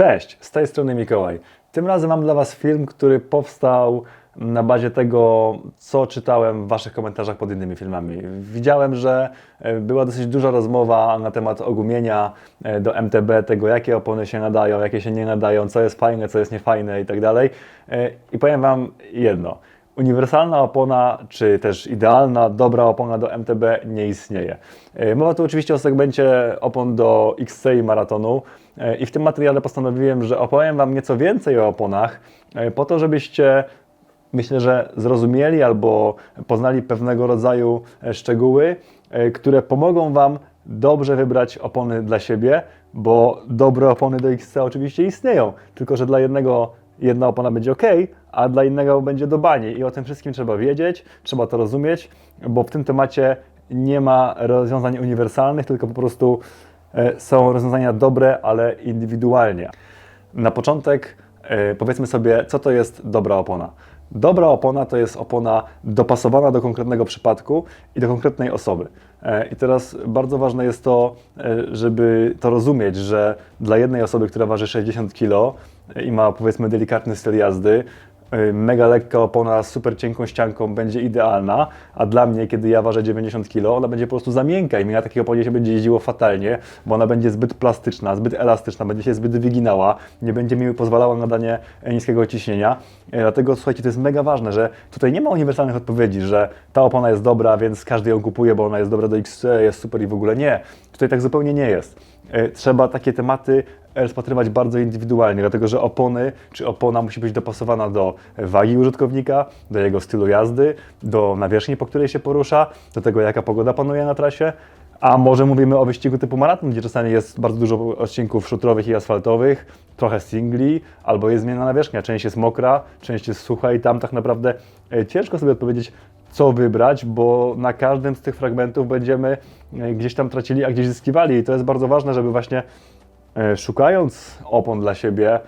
Cześć, z tej strony Mikołaj. Tym razem mam dla Was film, który powstał na bazie tego, co czytałem w Waszych komentarzach pod innymi filmami. Widziałem, że e, była dosyć duża rozmowa na temat ogumienia e, do MTB, tego jakie opony się nadają, jakie się nie nadają, co jest fajne, co jest niefajne i tak dalej. E, I powiem Wam jedno. Uniwersalna opona, czy też idealna, dobra opona do MTB nie istnieje. Mowa tu oczywiście o segmencie opon do XC i maratonu i w tym materiale postanowiłem, że opowiem Wam nieco więcej o oponach, e, po to, żebyście myślę, że zrozumieli albo poznali pewnego rodzaju e, szczegóły, e, które pomogą Wam dobrze wybrać opony dla siebie, bo dobre opony do XC oczywiście istnieją, tylko że dla jednego jedna opona będzie ok, a dla innego będzie do bani. I o tym wszystkim trzeba wiedzieć, trzeba to rozumieć, bo w tym temacie nie ma rozwiązań uniwersalnych, tylko po prostu e, są rozwiązania dobre, ale indywidualnie. Na początek e, powiedzmy sobie, co to jest dobra opona. Dobra opona to jest opona dopasowana do konkretnego przypadku i do konkretnej osoby. E, I teraz bardzo ważne jest to, e, żeby to rozumieć, że dla jednej osoby, która waży 60 kg i ma powiedzmy delikatny styl jazdy, mega lekka opona z super cienką ścianką będzie idealna, a dla mnie, kiedy ja ważę 90 kg, ona będzie po prostu za miękka i mi na takiej oponie się będzie jeździło fatalnie, bo ona będzie zbyt plastyczna, zbyt elastyczna, będzie się zbyt wyginała, nie będzie mi pozwalała na danie niskiego ciśnienia. E, Dlatego słuchajcie, to jest mega ważne, że tutaj nie ma uniwersalnych odpowiedzi, że ta opona jest dobra, więc każdy ją kupuje, bo ona jest dobra do XC, jest super i w ogóle nie. Tutaj tak zupełnie nie jest. E, Trzeba takie tematy rozpatrywać bardzo indywidualnie, dlatego że opony czy opona musi być dopasowana do wagi użytkownika, do jego stylu jazdy, do nawierzchni, po której się porusza, do tego, jaka pogoda panuje na trasie. A może mówimy o wyścigu typu maraton, gdzie czasami jest bardzo dużo odcinków szutrowych i asfaltowych, trochę singli, albo jest zmiana nawierzchnia. Część jest mokra, część jest sucha i tam tak naprawdę e, ciężko sobie odpowiedzieć, co wybrać, bo na każdym z tych fragmentów będziemy e, gdzieś tam tracili, a gdzieś zyskiwali. I to jest bardzo ważne, żeby właśnie e, szukając opon dla siebie,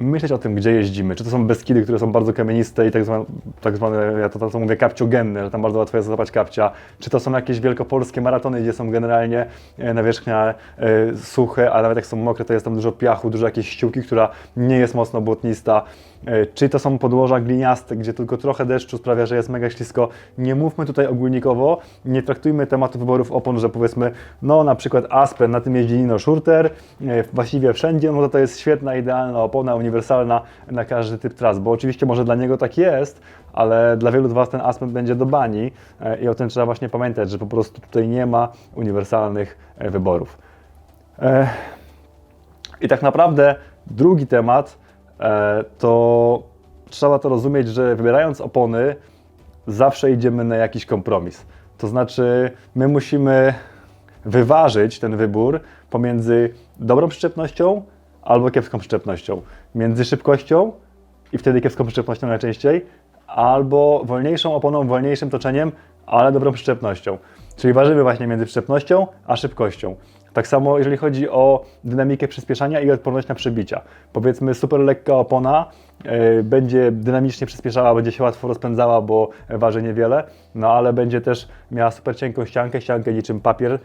myśleć o tym, gdzie jeździmy. Czy to są Beskidy, które są bardzo kamieniste i tak zwane, tak zwane ja to, to mówię, kapciogenne, że tam bardzo łatwo jest złapać kapcia. Czy to są jakieś wielkopolskie maratony, gdzie są generalnie e, nawierzchnia e, suche, a nawet jak są mokre, to jest tam dużo piachu, dużo jakiejś ściółki, która nie jest mocno błotnista. E, Czy to są podłoża gliniaste, gdzie tylko trochę deszczu sprawia, że jest mega ślisko. Nie mówmy tutaj ogólnikowo, nie traktujmy tematu wyborów opon, że powiedzmy, no na przykład Aspen, na tym jeździ Nino Schurter, właściwie wszędzie, no to to jest świetna, idealna opona, uniwersalna na każdy typ tras, bo oczywiście może dla niego tak jest, ale dla wielu z Was ten Aspen będzie do bani e, i o tym trzeba właśnie pamiętać, że po prostu tutaj nie ma uniwersalnych e, wyborów. E, I tak naprawdę drugi temat to trzeba to rozumieć, że wybierając opony zawsze idziemy na jakiś kompromis. To znaczy my musimy wyważyć ten wybór pomiędzy dobrą przyczepnością albo kiepską przyczepnością, między szybkością i wtedy kiepską przyczepnością najczęściej, albo wolniejszą oponą, wolniejszym toczeniem, ale dobrą przyczepnością. Czyli ważymy właśnie między przyczepnością a szybkością. Tak samo jeżeli chodzi o dynamikę przyspieszania i odporność na przebicia. Powiedzmy super lekka opona e, będzie dynamicznie przyspieszała, będzie się łatwo rozpędzała, bo waży niewiele, no ale będzie też miała super cienką ściankę, ściankę niczym papier, e,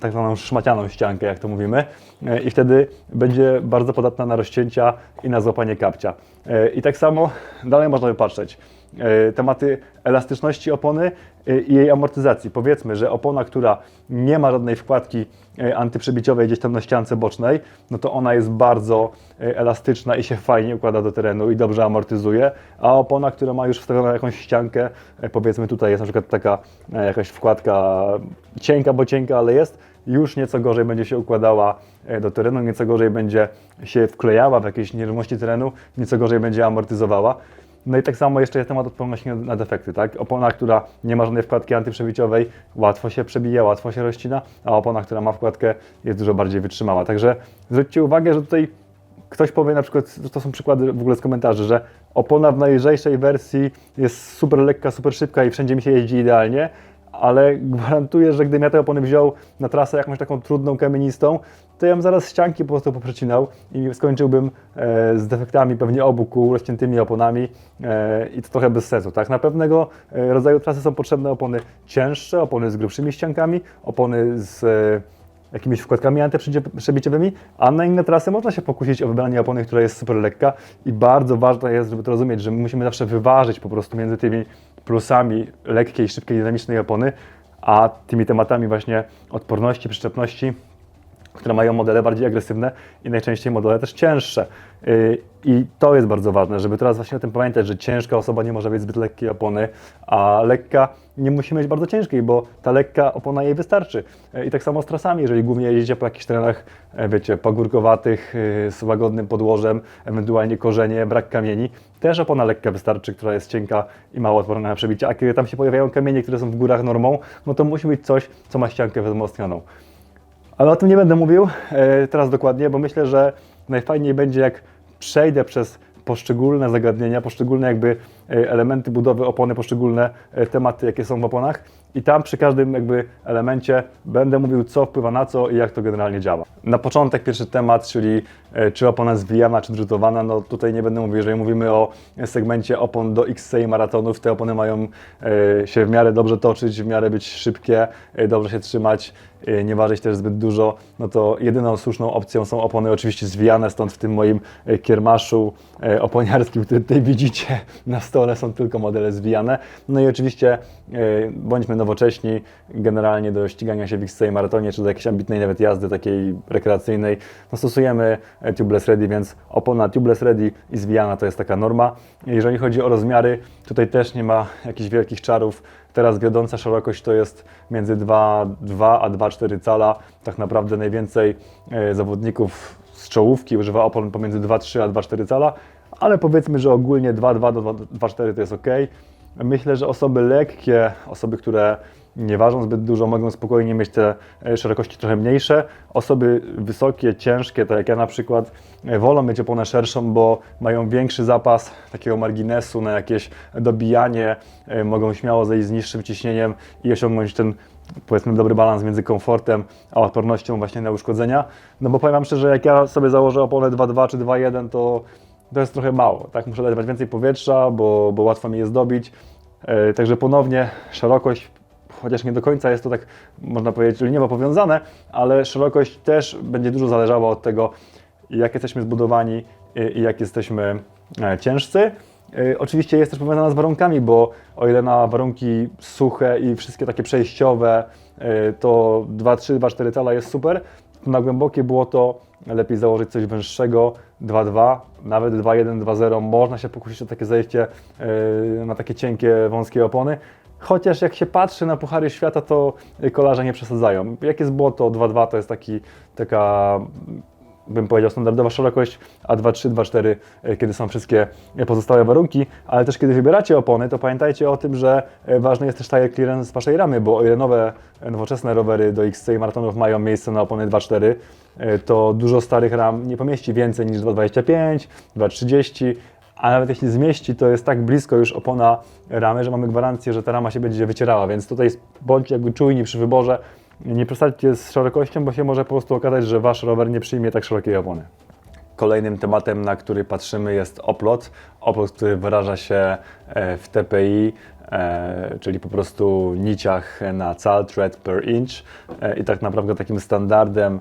tak zwaną szmacianą ściankę, jak to mówimy, e, i wtedy będzie bardzo podatna na rozcięcia i na złapanie kapcia. E, I tak samo dalej można by patrzeć. E, Tematy elastyczności opony e, i jej amortyzacji. Powiedzmy, że opona, która nie ma żadnej wkładki e, antyprzebiciowej gdzieś tam na ściance bocznej, no to ona jest bardzo elastyczna i się fajnie układa do terenu i dobrze amortyzuje, a opona, która ma już wstawioną jakąś ściankę, powiedzmy tutaj jest na przykład taka jakaś wkładka cienka, bo cienka, ale jest, już nieco gorzej będzie się układała do terenu, nieco gorzej będzie się wklejała w jakieś nierówności terenu, nieco gorzej będzie amortyzowała. No i tak samo jeszcze jest temat odporności na- defekty, tak? Opona, która nie ma żadnej wkładki antyprzebiciowej, łatwo się przebija, łatwo się rozcina, a opona, która ma wkładkę, jest dużo bardziej wytrzymała. Także zwróćcie uwagę, że tutaj ktoś powie na przykład, to są przykłady w ogóle z komentarzy, że opona w najlżejszej wersji jest super lekka, super szybka i wszędzie mi się jeździ idealnie, ale gwarantuję, że gdybym ja te opony wziął na trasę jakąś taką trudną, kamienistą, to ja bym zaraz ścianki po prostu poprzecinał i skończyłbym e, z defektami pewnie obu kół, rozciętymi oponami e, i to trochę bez sensu. Tak? Na pewnego e, rodzaju trasy są potrzebne opony cięższe, opony z grubszymi ściankami, opony z jakimiś wkładkami antyprzebiciowymi, a na inne trasy można się pokusić o wybranie opony, która jest super lekka i bardzo ważne jest, żeby to rozumieć, że my musimy zawsze wyważyć po prostu między tymi plusami lekkiej, szybkiej, dynamicznej opony, a tymi tematami właśnie odporności, przyczepności, które mają modele bardziej agresywne i najczęściej modele też cięższe. Yy, I to jest bardzo ważne, żeby teraz właśnie o tym pamiętać, że ciężka osoba nie może mieć zbyt lekkiej opony, a lekka nie musi mieć bardzo ciężkiej, bo ta lekka opona jej wystarczy. Yy, I tak samo z trasami, jeżeli głównie jeździcie po jakichś terenach, e, wiecie, pagórkowatych, z łagodnym podłożem, ewentualnie korzenie, brak kamieni, też opona lekka wystarczy, która jest cienka i mało odporna na przebicie, a kiedy tam się pojawiają kamienie, które są w górach normą, no to musi być coś, co ma ściankę wzmocnioną. Ale o tym nie będę mówił e, teraz dokładnie, bo myślę, że najfajniej będzie, jak przejdę przez poszczególne zagadnienia, poszczególne jakby e, elementy budowy opony, poszczególne e, tematy, jakie są w oponach i tam przy każdym jakby elemencie będę mówił, co wpływa na co i jak to generalnie działa. Na początek pierwszy temat, czyli czy opona zwijana, czy drzutowana, no tutaj nie będę mówił, jeżeli mówimy o segmencie opon do XC maratonów, te opony mają się w miarę dobrze toczyć, w miarę być szybkie, dobrze się trzymać, nie ważyć też zbyt dużo, no to jedyną słuszną opcją są opony oczywiście zwijane, stąd w tym moim e, kiermaszu e, oponiarskim, który tutaj widzicie na stole są tylko modele zwijane. No i oczywiście bądźmy nowocześni, generalnie do ścigania się w XC maratonie, czy do jakiejś ambitnej nawet jazdy takiej rekreacyjnej, no stosujemy tubeless ready, więc opona tubeless ready i zwijana to jest taka norma. Jeżeli chodzi o rozmiary, tutaj też nie ma jakichś wielkich czarów. Teraz wiodąca szerokość to jest między 2,2 a 2,4 cala. Tak naprawdę najwięcej e, zawodników z czołówki używa opon pomiędzy 2,3 a 2,4 cala, ale powiedzmy, że ogólnie 2,2 do 2,4 to jest ok. Myślę, że osoby lekkie, osoby, które nie ważą zbyt dużo, mogą spokojnie mieć te e, szerokości trochę mniejsze. Osoby wysokie, ciężkie, tak jak ja na przykład, e, wolą mieć oponę szerszą, bo mają większy zapas takiego marginesu na jakieś dobijanie, e, mogą śmiało zejść z niższym ciśnieniem i osiągnąć ten powiedzmy dobry balans między komfortem a odpornością właśnie na uszkodzenia. No bo powiem Wam szczerze, jak ja sobie założę oponę 2.2 czy 2.1, to to jest trochę mało, tak? Muszę dawać więcej powietrza, bo, bo łatwo mi je zdobić. Także ponownie szerokość, chociaż nie do końca jest to tak, można powiedzieć, liniowo powiązane, ale szerokość też będzie dużo zależała od tego, jak jesteśmy zbudowani i, i jak jesteśmy e, ciężcy. E, Oczywiście jest też powiązana z warunkami, bo o ile na warunki suche i wszystkie takie przejściowe, e, to 2,3, 2,4 cala jest super, to na głębokie błoto lepiej założyć coś węższego, 2,2, nawet 2,1, 2,0. Można się pokusić o takie zejście na takie cienkie, wąskie opony. Chociaż jak się patrzy na Puchary Świata, to kolarze nie przesadzają. Jak jest błoto, 2,2 to jest taki, taka bym powiedział, standardowa szerokość, a 2,3, 2,4, e, kiedy są wszystkie pozostałe warunki, ale też kiedy wybieracie opony, to pamiętajcie o tym, że e, ważny jest też tire clearance waszej ramy, bo o ile nowe, nowoczesne rowery do XC i maratonów mają miejsce na opony 2,4, e, to dużo starych ram nie pomieści więcej niż 2,25, 2,30, a nawet jeśli zmieści, to jest tak blisko już opona ramy, że mamy gwarancję, że ta rama się będzie wycierała, więc tutaj bądźcie jakby czujni przy wyborze, nie przesadźcie z szerokością, bo się może po prostu okazać, że wasz rower nie przyjmie tak szerokiej opony. Kolejnym tematem, na który patrzymy jest oplot. Oplot, który wyraża się e, w TPI, e, czyli po prostu niciach na cal, thread per inch. E, I tak naprawdę takim standardem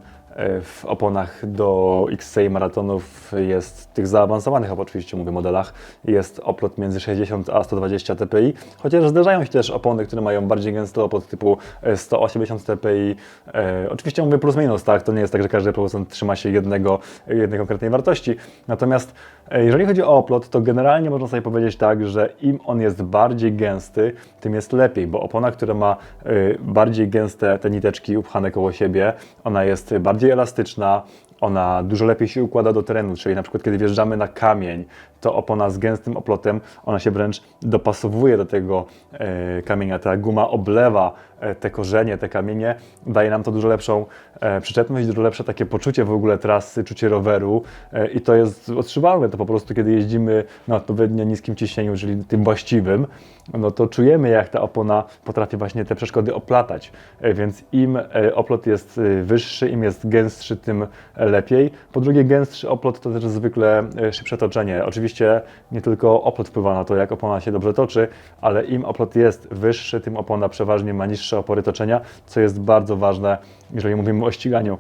w oponach do XC maratonów jest tych zaawansowanych, a oczywiście mówię modelach, jest oplot między 60 a 120 TPI, chociaż zdarzają się też opony, które mają bardziej gęsty oplot typu e, 180 TPI. E, oczywiście mówię plus minus, tak, to nie jest tak, że każdy producent trzyma się jednego, jednej konkretnej wartości. Natomiast e, jeżeli chodzi o oplot, to generalnie można sobie powiedzieć tak, że im on jest bardziej gęsty, tym jest lepiej, bo opona, która ma e, bardziej gęste te niteczki upchane koło siebie, ona jest bardziej elastyczna, ona dużo lepiej się układa do terenu, czyli na przykład kiedy wjeżdżamy na kamień, to opona z gęstym oplotem, ona się wręcz dopasowuje do tego e, kamienia. Ta guma oblewa e, te korzenie, te kamienie, daje nam to dużo lepszą e, przyczepność, dużo lepsze takie poczucie w ogóle trasy, czucie roweru e, i to jest odczuwalne. To po prostu kiedy jeździmy na odpowiednio niskim ciśnieniu, czyli tym właściwym, no to czujemy jak ta opona potrafi właśnie te przeszkody oplatać. E, więc im e, oplot jest e, wyższy, im jest gęstszy, tym lepiej. Po drugie, gęstszy oplot to też zwykle e, szybsze toczenie. Oczywiście nie tylko oplot wpływa na to, jak opona się dobrze toczy, ale im oplot jest wyższy, tym opona przeważnie ma niższe opory toczenia, co jest bardzo ważne, jeżeli mówimy o ściganiu.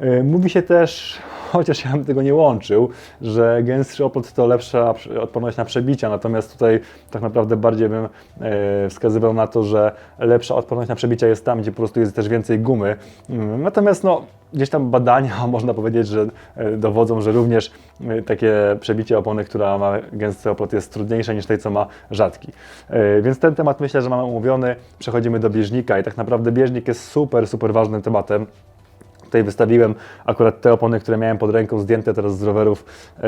E, Mówi się też, chociaż ja bym tego nie łączył, że gęstszy oplot to lepsza odporność na przebicia, natomiast tutaj tak naprawdę bardziej bym e, wskazywał na to, że lepsza odporność na przebicia jest tam, gdzie po prostu jest też więcej gumy. Mm, Natomiast no, gdzieś tam badania można powiedzieć, że e, dowodzą, że również e, takie przebicie opony, która ma gęsty oplot jest trudniejsze niż tej, co ma rzadki. Więc ten temat myślę, że mamy omówiony. Przechodzimy do bieżnika i tak naprawdę bieżnik jest super, super ważnym tematem. Tutaj wystawiłem akurat te opony, które miałem pod ręką, zdjęte teraz z rowerów e,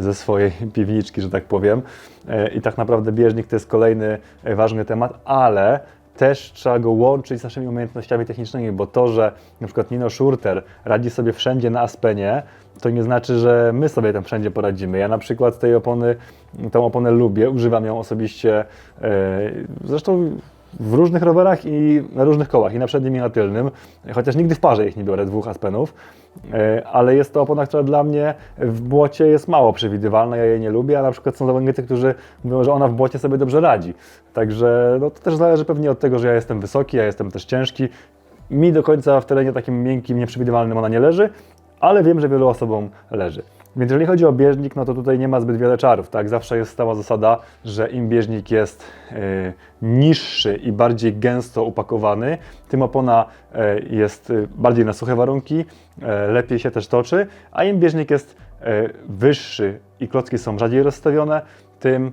ze swojej piwniczki, że tak powiem. E, I tak naprawdę bieżnik to jest kolejny e, ważny temat, ale też trzeba go łączyć z naszymi umiejętnościami technicznymi, bo to, że przykład Nino Schurter radzi sobie wszędzie na Aspenie, to nie znaczy, że my sobie tam wszędzie poradzimy. Ja na przykład tej opony, tą oponę lubię, używam ją osobiście, zresztą w różnych rowerach i na różnych kołach, i na przednim, i na tylnym, chociaż nigdy w parze ich nie biorę, dwóch Aspenów, E, ale jest to opona, która dla mnie w błocie jest mało przewidywalna, ja jej nie lubię, a na przykład są zawodnicy, którzy mówią, że ona w błocie sobie dobrze radzi. Także no, to też zależy pewnie od tego, że ja jestem wysoki, ja jestem też ciężki. Mi do końca w terenie takim miękkim, nieprzewidywalnym ona nie leży, ale wiem, że wielu osobom leży. Więc jeżeli chodzi o bieżnik, no to tutaj nie ma zbyt wiele czarów, tak? Zawsze jest stała zasada, że im bieżnik jest e, niższy i bardziej gęsto upakowany, tym opona e, jest e, bardziej na suche warunki, lepiej się też toczy, a im bieżnik jest wyższy i klocki są rzadziej rozstawione, tym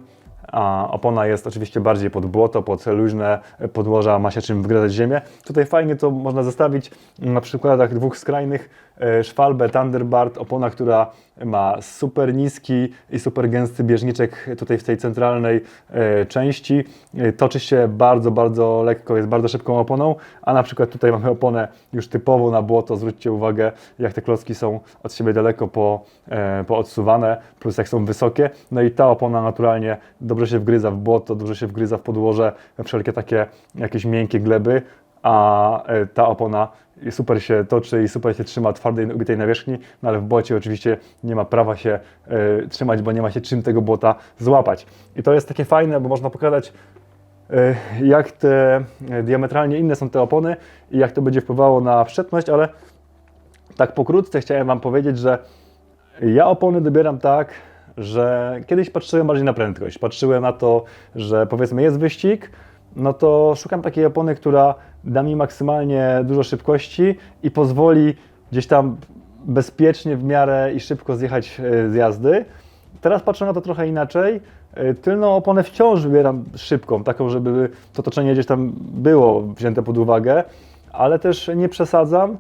a opona jest oczywiście bardziej pod błoto, pod luźne podłoża, ma się czym wgryzać ziemię. Tutaj fajnie to można zestawić na przykładach dwóch skrajnych. E, Schwalbe Thunderbird, opona, która ma super niski i super gęsty bieżniczek tutaj w tej centralnej e, części. E, Toczy się bardzo, bardzo lekko, jest bardzo szybką oponą, a na przykład tutaj mamy oponę już typowo na błoto. Zwróćcie uwagę, jak te klocki są od siebie daleko po, poodsuwane, plus jak są wysokie. No i ta opona naturalnie dobrze się wgryza w błoto, dobrze się wgryza w podłoże, wszelkie takie jakieś miękkie gleby, a ta opona super się toczy i super się trzyma twardej, ubitej nawierzchni, no ale w błocie oczywiście nie ma prawa się e, trzymać, bo nie ma się czym tego błota złapać. I to jest takie fajne, bo można pokazać e, jak te e, diametralnie inne są te opony i jak to będzie wpływało na wszczepność, ale tak pokrótce chciałem Wam powiedzieć, że ja opony dobieram tak, że kiedyś patrzyłem bardziej na prędkość. Patrzyłem na to, że powiedzmy jest wyścig, no to szukam takiej opony, która da mi maksymalnie dużo szybkości i pozwoli gdzieś tam bezpiecznie w miarę i szybko zjechać e, z jazdy. Teraz patrzę na to trochę inaczej. E, Tylną oponę wciąż wybieram szybką, taką, żeby to toczenie gdzieś tam było wzięte pod uwagę, ale też nie przesadzam,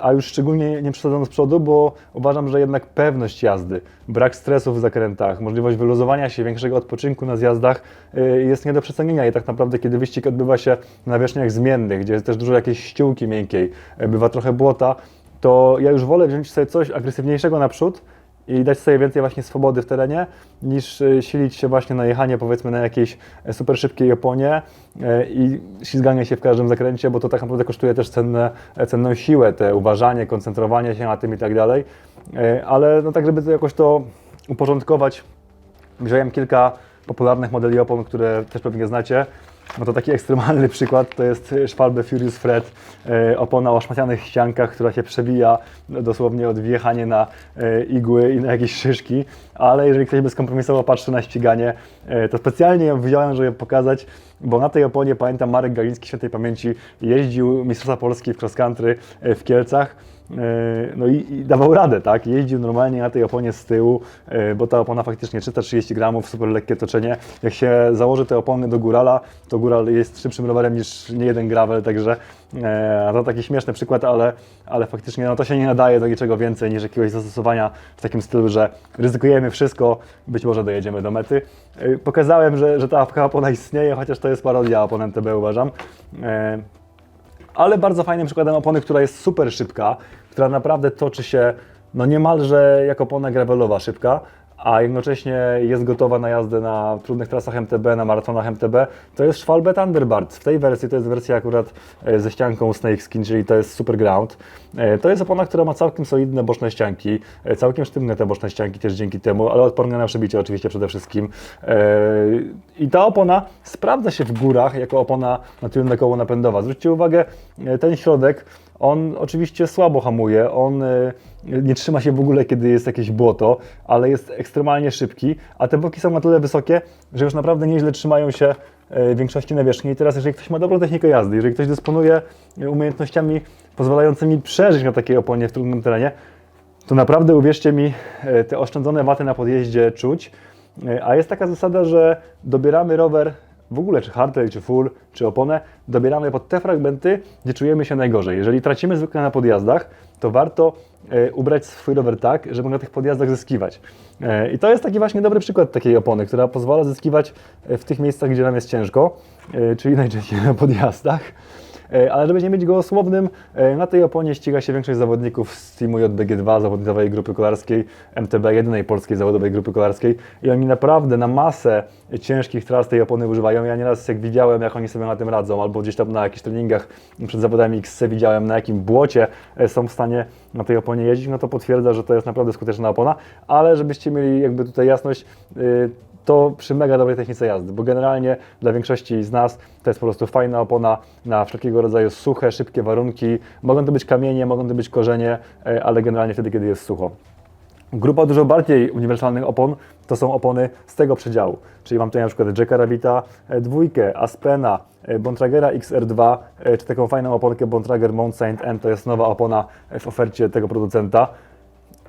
a już szczególnie nie przesadzam z przodu, bo uważam, że jednak pewność jazdy, brak stresu w zakrętach, możliwość wyluzowania się, większego odpoczynku na zjazdach e, jest nie do przecenienia. I tak naprawdę kiedy wyścig odbywa się na nawierzchniach zmiennych, gdzie jest też dużo jakiejś ściółki miękkiej, e, bywa trochę błota, to ja już wolę wziąć sobie coś agresywniejszego naprzód, i dać sobie więcej właśnie swobody w terenie, niż e, silić się właśnie na jechanie powiedzmy na jakiejś e, super szybkiej oponie e, i ślizganie się w każdym zakręcie, bo to tak naprawdę kosztuje też cenne, cenną siłę, te uważanie, koncentrowanie się na tym i tak dalej. Ale no tak, żeby to jakoś to uporządkować, wziąłem kilka popularnych modeli opon, które też pewnie znacie. No to taki ekstremalny przykład to jest Schwalbe Furious Fred, e, opona o szmacianych ściankach, która się przewija dosłownie od wjechania na e, igły i na jakieś szyszki, ale jeżeli ktoś bezkompromisowo patrzy na ściganie, e, to specjalnie ją wziąłem, żeby pokazać, bo na tej oponie pamiętam Marek Galiński świętej pamięci jeździł Mistrzostwa Polski w cross country e, w Kielcach. E, No i, i dawał radę, tak? Jeździł normalnie na tej oponie z tyłu, e, bo ta opona faktycznie 330 gramów, super lekkie toczenie. Jak się założy te opony do górala, to góral jest szybszym rowerem niż nie jeden gravel, także e, to taki śmieszny przykład, ale, ale faktycznie no, to się nie nadaje do niczego więcej niż jakiegoś zastosowania w takim stylu, że ryzykujemy wszystko, być może dojedziemy do mety. E, Pokazałem, że, że ta opona istnieje, chociaż to jest parodia opon MTB uważam. Ale bardzo fajnym przykładem opony, która jest super szybka, która naprawdę toczy się no niemalże jak opona gravelowa szybka, a jednocześnie jest gotowa na jazdę na trudnych trasach MTB, na maratonach MTB, to jest Schwalbe Thunderbird. W tej wersji to jest wersja akurat e, ze ścianką Snakeskin, czyli to jest Super Ground. E, To jest opona, która ma całkiem solidne boczne ścianki, e, całkiem sztywne te boczne ścianki też dzięki temu, ale odporne na przebicie oczywiście przede wszystkim. I ta opona sprawdza się w górach jako opona na tylne koło napędowa. Zwróćcie uwagę, ten środek, on oczywiście słabo hamuje, on e, nie trzyma się w ogóle, kiedy jest jakieś błoto, ale jest ekstremalnie szybki, a te boki są na tyle wysokie, że już naprawdę nieźle trzymają się e, większości nawierzchni. I teraz, jeżeli ktoś ma dobrą technikę jazdy, jeżeli ktoś dysponuje e, umiejętnościami pozwalającymi przeżyć na takiej oponie w trudnym terenie, to naprawdę uwierzcie mi, te oszczędzone waty na podjeździe czuć. A jest taka zasada, że dobieramy rower, w ogóle czy hardtail, czy full, czy oponę, dobieramy pod te fragmenty, gdzie czujemy się najgorzej. Jeżeli tracimy zwykle na podjazdach, to warto e, ubrać swój rower tak, żeby na tych podjazdach zyskiwać. E, I to jest taki właśnie dobry przykład takiej opony, która pozwala zyskiwać e, w tych miejscach, gdzie nam jest ciężko, e, czyli najczęściej na podjazdach. E, Ale żeby nie mieć go słownym, e, na tej oponie ściga się większość zawodników z teamu JBG2, zawodniczej grupy kolarskiej, MTB, jedynej polskiej zawodowej grupy kolarskiej i oni naprawdę na masę ciężkich tras tej opony używają. Ja nieraz jak widziałem, jak oni sobie na tym radzą, albo gdzieś tam na jakichś treningach przed zawodami XC widziałem, na jakim błocie e, są w stanie na tej oponie jeździć, no to potwierdza, że to jest naprawdę skuteczna opona, ale żebyście mieli jakby tutaj jasność, to przy mega dobrej technice jazdy, bo generalnie dla większości z nas to jest po prostu fajna opona na wszelkiego rodzaju suche, szybkie warunki. Mogą to być kamienie, mogą to być korzenie, e, ale generalnie wtedy, kiedy jest sucho. Grupa dużo bardziej uniwersalnych opon to są opony z tego przedziału. Czyli mam tutaj na przykład Jacka Rabbita e, dwójkę, Aspena, e, Bontragera XR2, e, czy taką fajną oponkę Bontrager Mount Saint N, to jest nowa opona w ofercie tego producenta.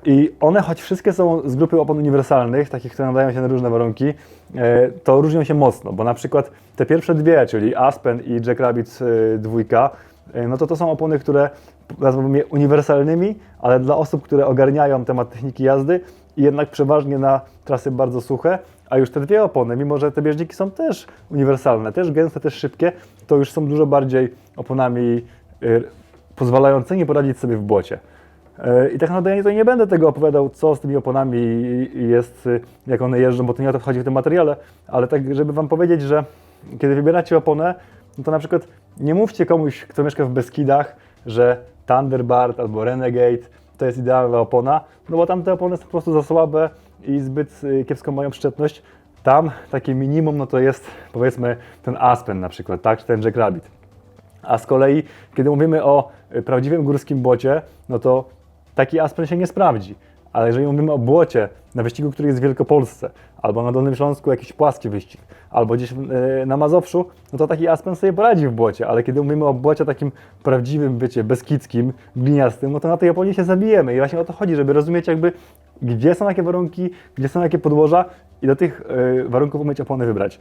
I one, choć wszystkie są z grupy opon uniwersalnych, takich, które nadają się na różne warunki, e, to różnią się mocno, bo na przykład te pierwsze dwie, czyli Aspen i Jackrabbit e, dwójka, e, no to to są opony, które nazwałbym je uniwersalnymi, ale dla osób, które ogarniają temat techniki jazdy i jednak przeważnie na trasy bardzo suche, a już te dwie opony, mimo że te bieżniki są też uniwersalne, też gęste, też szybkie, to już są dużo bardziej oponami e, pozwalającymi poradzić sobie w błocie. E, I tak naprawdę ja tutaj nie będę tego opowiadał, co z tymi oponami jest, jak one jeżdżą, bo to nie o to chodzi w tym materiale, ale tak, żeby Wam powiedzieć, że kiedy wybieracie oponę, no to na przykład nie mówcie komuś, kto mieszka w Beskidach, że Thunderbird albo Renegade to jest idealna opona, no bo tam te opony są po prostu za słabe i zbyt y, kiepską mają przyczepność. Tam takie minimum, no to jest powiedzmy ten Aspen na przykład, tak, czy ten Jackrabbit. A z kolei, kiedy mówimy o y, prawdziwym górskim błocie, no to taki Aspen się nie sprawdzi. Ale jeżeli mówimy o błocie na wyścigu, który jest w Wielkopolsce, albo na Dolnym Śląsku jakiś płaski wyścig, albo gdzieś y, na Mazowszu, no to taki Aspen sobie poradzi w błocie. Ale kiedy mówimy o błocie takim prawdziwym bycie, beskidzkim, gliniastym, no to na tej oponie się zabijemy. I właśnie o to chodzi, żeby rozumieć jakby, gdzie są jakie warunki, gdzie są jakie podłoża i do tych y, warunków umieć opony wybrać.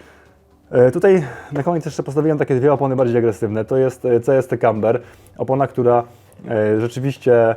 E, Tutaj na koniec jeszcze postawiłem takie dwie opony bardziej agresywne. To jest e, CST Camber, opona, która e, rzeczywiście, e,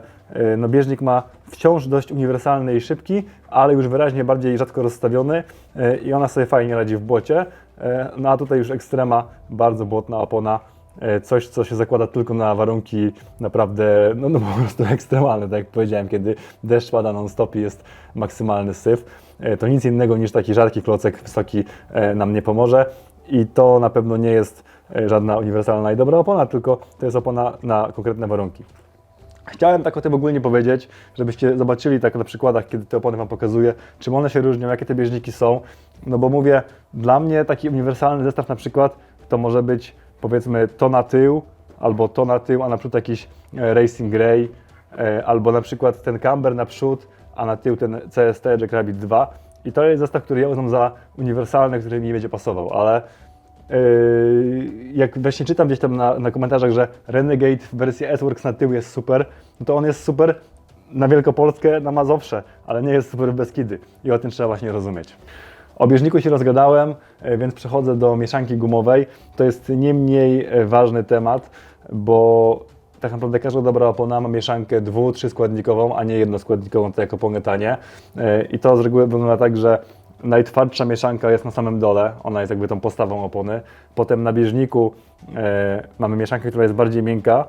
no bieżnik ma wciąż dość uniwersalny i szybki, ale już wyraźnie bardziej rzadko rozstawiony e, i ona sobie fajnie radzi w błocie. E, No a tutaj już ekstrema, bardzo błotna opona, e, coś co się zakłada tylko na warunki naprawdę, no, no po prostu ekstremalne, tak jak powiedziałem, kiedy deszcz pada non-stop i jest maksymalny syf e, to nic innego niż taki rzadki klocek wysoki e, nam nie pomoże i to na pewno nie jest e, żadna uniwersalna i dobra opona, tylko to jest opona na konkretne warunki. Chciałem tak o tym ogólnie powiedzieć, żebyście zobaczyli tak na przykładach, kiedy te opony Wam pokazuję, czym one się różnią, jakie te bieżniki są. No bo mówię, dla mnie taki uniwersalny zestaw na przykład to może być powiedzmy to na tył, albo to na tył, a naprzód jakiś e, Racing Grey, e, albo na przykład ten Camber naprzód, a na tył ten CST Jackrabbit 2. I to jest zestaw, który ja uznam za uniwersalny, który mi będzie pasował, ale jak właśnie czytam gdzieś tam na, na komentarzach, że Renegade w wersji S-Works na tył jest super, no to on jest super na Wielkopolskę, na Mazowsze, ale nie jest super w Beskidy i o tym trzeba właśnie rozumieć. O bieżniku się rozgadałem, e, więc przechodzę do mieszanki gumowej. To jest nie mniej e, ważny temat, bo tak naprawdę każda dobra opona ma mieszankę dwu-, trzyskładnikową, a nie jednoskładnikową, tak jak opony. E, I to z reguły wygląda tak, że najtwardsza mieszanka jest na samym dole, ona jest jakby tą postawą opony. Potem na bieżniku e, mamy mieszankę, która jest bardziej miękka,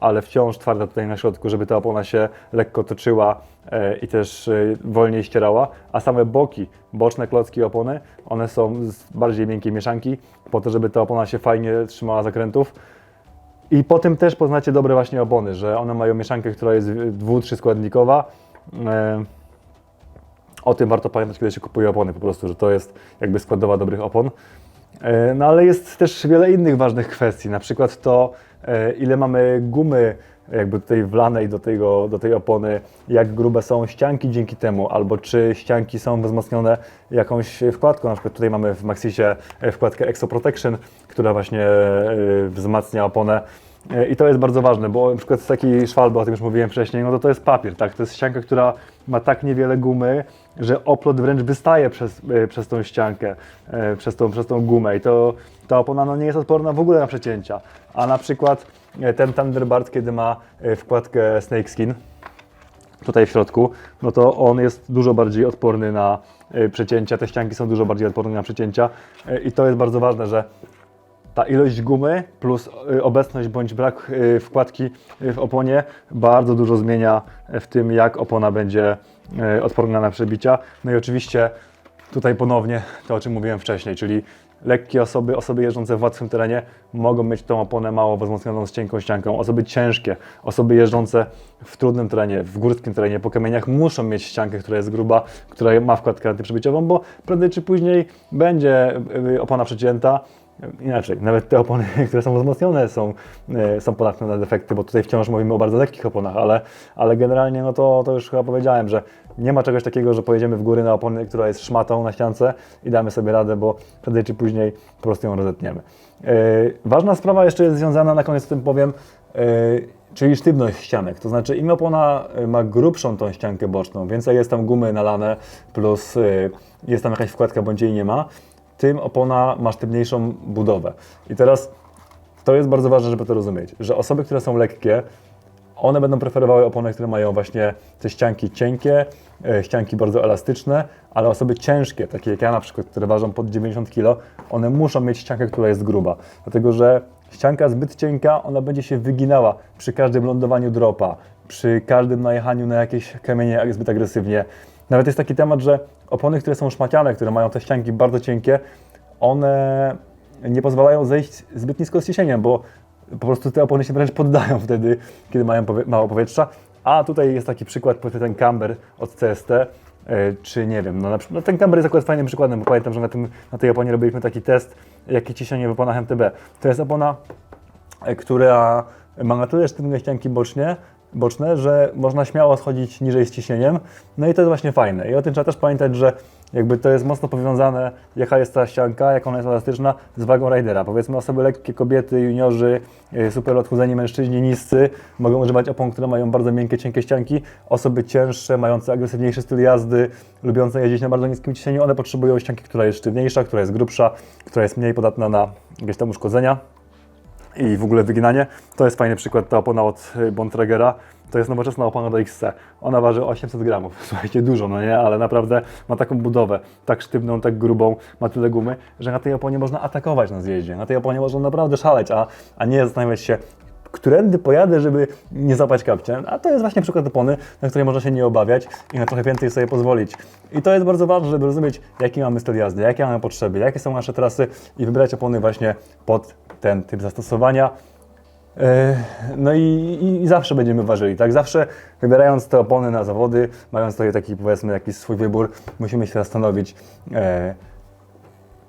ale wciąż twarda tutaj na środku, żeby ta opona się lekko toczyła e, i też e, wolniej ścierała, a same boki, boczne klocki opony, one są z bardziej miękkiej mieszanki, po to, żeby ta opona się fajnie trzymała zakrętów. I po tym też poznacie dobre właśnie opony, że one mają mieszankę, która jest dwu, trzy składnikowa. E, O tym warto pamiętać, kiedy się kupuje opony, po prostu, że to jest jakby składowa dobrych opon. E, No ale jest też wiele innych ważnych kwestii, na przykład to, e, ile mamy gumy jakby tutaj wlanej do, tego, do tej opony, jak grube są ścianki dzięki temu, albo czy ścianki są wzmocnione jakąś wkładką, na przykład tutaj mamy w Maxisie e, wkładkę Exo Protection, która właśnie wzmacnia oponę. I to jest bardzo ważne, bo na przykład taki szwalby, o tym już mówiłem wcześniej, no to to jest papier, tak? To jest ścianka, która ma tak niewiele gumy, że oplot wręcz wystaje przez, e, przez tą ściankę, e, przez tą, przez tą gumę. I to ta opona no, nie jest odporna w ogóle na przecięcia. A na przykład e, ten Thunderbird, kiedy ma wkładkę Snakeskin, tutaj w środku, no to on jest dużo bardziej odporny na przecięcia, te ścianki są dużo bardziej odporne na przecięcia. I to jest bardzo ważne, że ta ilość gumy plus obecność bądź brak wkładki w oponie bardzo dużo zmienia w tym, jak opona będzie odporna na przebicia. No i oczywiście tutaj ponownie to, o czym mówiłem wcześniej, czyli lekkie osoby, osoby jeżdżące w łatwym terenie mogą mieć tą oponę mało wzmocnioną z cienką ścianką. Osoby ciężkie, osoby jeżdżące w trudnym terenie, w górskim terenie, po kamieniach muszą mieć ściankę, która jest gruba, która ma wkładkę antyprzebieciową, bo prędzej czy później będzie y, opona przecięta, Inaczej, nawet te opony, które są wzmocnione są, e, są podatne na defekty, bo tutaj wciąż mówimy o bardzo lekkich oponach, ale, ale generalnie no to, to już chyba powiedziałem, że nie ma czegoś takiego, że pojedziemy w góry na opony, która jest szmatą na ściance i damy sobie radę, bo prędzej czy później po prostu ją rozetniemy. E, ważna sprawa jeszcze jest związana, na koniec tym powiem, e, czyli sztywność ścianek. To znaczy im opona ma grubszą tą ściankę boczną, więcej jest tam gumy nalane, plus e, jest tam jakaś wkładka, bądź jej nie ma, tym opona ma sztywniejszą budowę. I teraz to jest bardzo ważne, żeby to rozumieć, że osoby, które są lekkie, one będą preferowały opony, które mają właśnie te ścianki cienkie, e, ścianki bardzo elastyczne, ale osoby ciężkie, takie jak ja na przykład, które ważą pod 90 kg, one muszą mieć ściankę, która jest gruba, dlatego że ścianka zbyt cienka, ona będzie się wyginała przy każdym lądowaniu dropa, przy każdym najechaniu na jakieś kamienie zbyt agresywnie. Nawet jest taki temat, że opony, które są szmaciane, które mają te ścianki bardzo cienkie, one nie pozwalają zejść zbyt nisko z ciśnieniem, bo po prostu te opony się wręcz poddają wtedy, kiedy mają powie- mało powietrza. A tutaj jest taki przykład, powiedzmy ten camber od CST, e, czy nie wiem, no, na, no ten camber jest akurat fajnym przykładem, bo pamiętam, że na, tym, na tej oponie robiliśmy taki test, jakie ciśnienie w oponach MTB. To jest opona, e, która ma na tyle sztywne ścianki bocznie, boczne, że można śmiało schodzić niżej z ciśnieniem. No i to jest właśnie fajne. I o tym trzeba też pamiętać, że jakby to jest mocno powiązane, jaka jest ta ścianka, jak ona jest elastyczna, z wagą ridera. Powiedzmy osoby lekkie, kobiety, juniorzy, yy, super odchudzeni mężczyźni, niscy, mogą używać opon, które mają bardzo miękkie, cienkie ścianki. Osoby cięższe, mające agresywniejszy styl jazdy, lubiące jeździć na bardzo niskim ciśnieniu, one potrzebują ścianki, która jest sztywniejsza, która jest grubsza, która jest mniej podatna na jakieś tam uszkodzenia i w ogóle wyginanie. To jest fajny przykład, ta opona od y, Bontragera. To jest nowoczesna opona do XC. Ona waży 800 gramów. Słuchajcie, dużo, no nie? Ale naprawdę ma taką budowę, tak sztywną, tak grubą, ma tyle gumy, że na tej oponie można atakować na zjeździe. Na tej oponie można naprawdę szaleć, a, a nie zastanawiać się, którędy pojadę, żeby nie zapać kapcia. A to jest właśnie przykład opony, na której można się nie obawiać i na trochę więcej sobie pozwolić. I to jest bardzo ważne, żeby rozumieć, jaki mamy styl jazdy, jakie mamy potrzeby, jakie są nasze trasy i wybrać opony właśnie pod ten typ zastosowania. Yy, No i, i, i zawsze będziemy ważyli, tak? Zawsze wybierając te opony na zawody, mając tutaj taki powiedzmy jakiś swój wybór, musimy się zastanowić, e,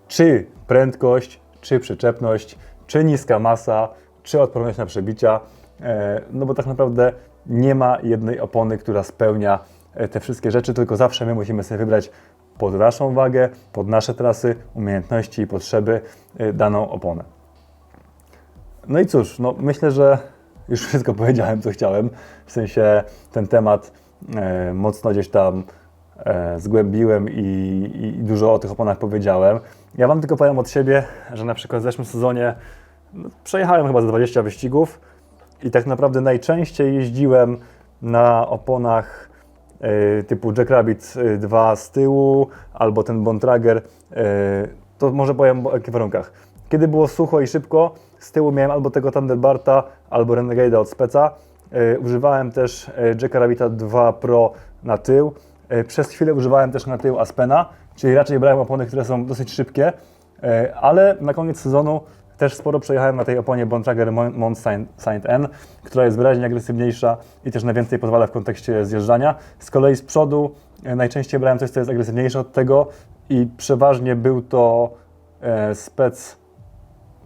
czy prędkość, czy przyczepność, czy niska masa, czy odporność na przebicia. E, No bo tak naprawdę nie ma jednej opony, która spełnia e, te wszystkie rzeczy, tylko zawsze my musimy sobie wybrać pod naszą wagę, pod nasze trasy, umiejętności i potrzeby e, daną oponę. No i cóż, no myślę, że już wszystko powiedziałem, co chciałem. W sensie ten temat mocno gdzieś tam zgłębiłem i, i, dużo o tych oponach powiedziałem. Ja Wam tylko powiem od siebie, że na przykład w zeszłym sezonie przejechałem chyba ze 20 wyścigów i tak naprawdę najczęściej jeździłem na oponach e, typu Jackrabbit e, 2 z tyłu albo ten Bontrager. e, To może powiem o jakich warunkach. Kiedy było sucho i szybko, z tyłu miałem albo tego Thunderbarta, albo Renegade'a od Speca. E, Używałem też e, Jacka Rabbita 2 Pro na tył. E, Przez chwilę używałem też na tył Aspena, czyli raczej brałem opony, które są dosyć szybkie, E, ale na koniec sezonu też sporo przejechałem na tej oponie Bontrager Mon- Mont Saint N, która jest wyraźnie agresywniejsza i też na więcej pozwala w kontekście zjeżdżania. Z kolei z przodu e, najczęściej brałem coś, co jest agresywniejsze od tego i przeważnie był to e, spec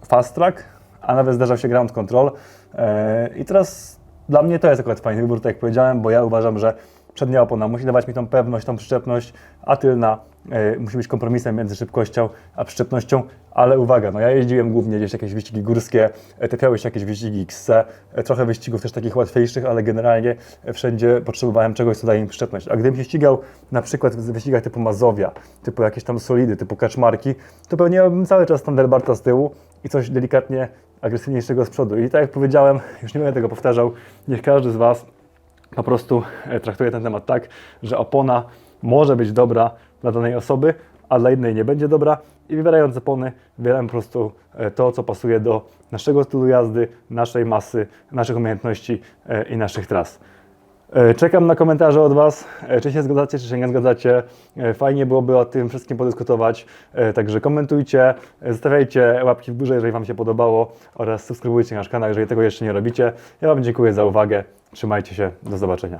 fast track, a nawet zdarzał się ground control. E, I teraz dla mnie to jest akurat fajny wybór, tak jak powiedziałem, bo ja uważam, że przednia opona musi dawać mi tą pewność, tą przyczepność, a tylna e, musi być kompromisem między szybkością a przyczepnością. Ale uwaga, no ja jeździłem głównie gdzieś jakieś wyścigi górskie, e, trafiały się jakieś wyścigi XC, e, trochę wyścigów też takich łatwiejszych, ale generalnie wszędzie potrzebowałem czegoś, co daje mi przyczepność. A gdybym się ścigał na przykład w wyścigach typu Mazowia, typu jakieś tam solidy, typu kaczmarki, to pewnie miałbym cały czas Thunderbarta z tyłu i coś delikatnie agresywniejszego z przodu. I tak jak powiedziałem, już nie będę tego powtarzał, niech każdy z Was po prostu e, traktuje ten temat tak, że opona może być dobra dla danej osoby, a dla innej nie będzie dobra i wybierając opony, wybieram po prostu e, to, co pasuje do naszego stylu jazdy, naszej masy, naszych umiejętności e, i naszych tras. E, Czekam na komentarze od Was, e, czy się zgadzacie, czy się nie zgadzacie. E, Fajnie byłoby o tym wszystkim podyskutować, także komentujcie, zostawiajcie łapki w górze, jeżeli Wam się podobało oraz subskrybujcie nasz kanał, jeżeli tego jeszcze nie robicie. Ja Wam dziękuję za uwagę, trzymajcie się, do zobaczenia.